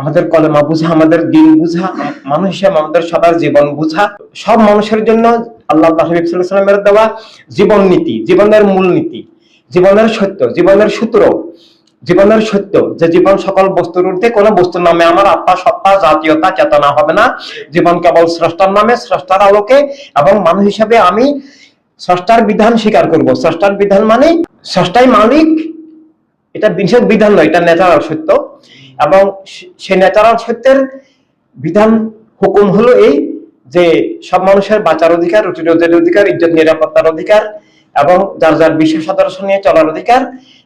আমাদের কলেমা বুঝা, আমাদের দিন বুঝা, মানুষ হিসেবে আমাদের সবার জীবন বুঝা। সব মানুষের জন্য আল্লাহ হাবিব দেওয়া জীবন নীতি, জীবনের মূল নীতি, জীবনের সত্য, জীবনের সূত্র, জীবনের সত্য, যে জীবন সকল বস্তুর ঊর্ধ্বে, কোন বস্তুর নামে আমার আত্মা, সত্তা, জাতীয়তা, চেতনা হবে না। জীবন কেবল স্রষ্টার নামে, স্রষ্টার আলোকে এবং মানুষ হিসাবে আমি স্রষ্টার বিধান স্বীকার করব। স্রষ্টার বিধান মানে স্রষ্টাই মালিক, এটা বিশেষ বিধান নয়, এটা ন্যাচারাল সত্য। এবং সে- ন্যাচারাল সত্যের বিধান হুকুম হলো এই যে সব মানুষের বাঁচার অধিকার রুটি রোজের অধিকার ইজ্জত নিরাপত্তার অধিকার এবং যার যার বিশেষ আদর্শ নিয়ে চলার অধিকার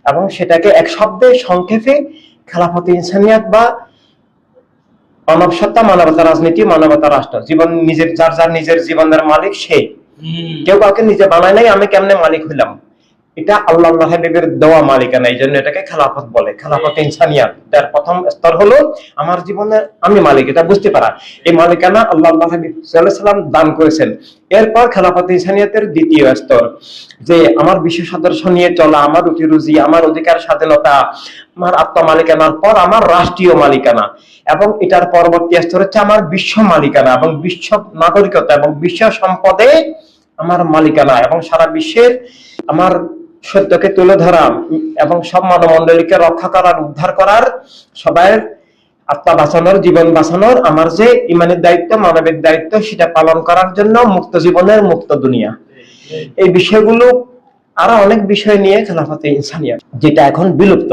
এবং সেটাকে এক শব্দে সংক্ষেপে খেলাফত ইনসানিয়াত বা মানব সত্তা মানবতা রাজনীতি মানবতা রাষ্ট্র জীবন নিজের যার যার নিজের জীবনের মালিক সে। কেউ কাউকে নিজে বানায় নাই আমি কেমনে মালিক হইলাম? এটা আল্লাহ হাবিবের দেওয়া মালিকানা, এই জন্য এটাকে খেলাফত বলে। খেলাফত ইনসানিয়াত তার প্রথম স্তর হলো, আমার জীবনের আমি মালিক এটা বুঝতে পারা। এই মালিকানা আল্লাহ আল্লাহ হাবিব সাল্লাল্লাহু আলাইহি সাল্লাম দান করেছেন। এরপর খেলাফত ইনসানিয়াতের দ্বিতীয় স্তর, যে আমার বিশেষ আদর্শ নিয়ে চলা, আমার রুটি রুজি, আমার অধিকার, স্বাধীনতা, আমার আত্মা মালিকানার পর আমার রাষ্ট্রীয় মালিকানা। এবং এটার পরবর্তী স্তর হচ্ছে আমার বিশ্ব মালিকানা এবং বিশ্ব নাগরিকতা এবং বিশ্ব সম্পদে আমার মালিকানা এবং সারা বিশ্বের আমার সত্যকে তুলে ধরা এবং সব মানবমন্ডলীকে রক্ষা করার, উদ্ধার করার সবাই আত্মা বাঁচানোর, জীবন বাঁচানোর, আমার যে ইমানের দায়িত্ব মানবিক দায়িত্ব, সেটা পালন করার জন্য মুক্ত জীবনের মুক্ত দুনিয়া। এই বিষয়গুলো আরও অনেক বিষয় নিয়ে খেলাফাতে ইনসানিয়া যেটা এখন বিলুপ্ত।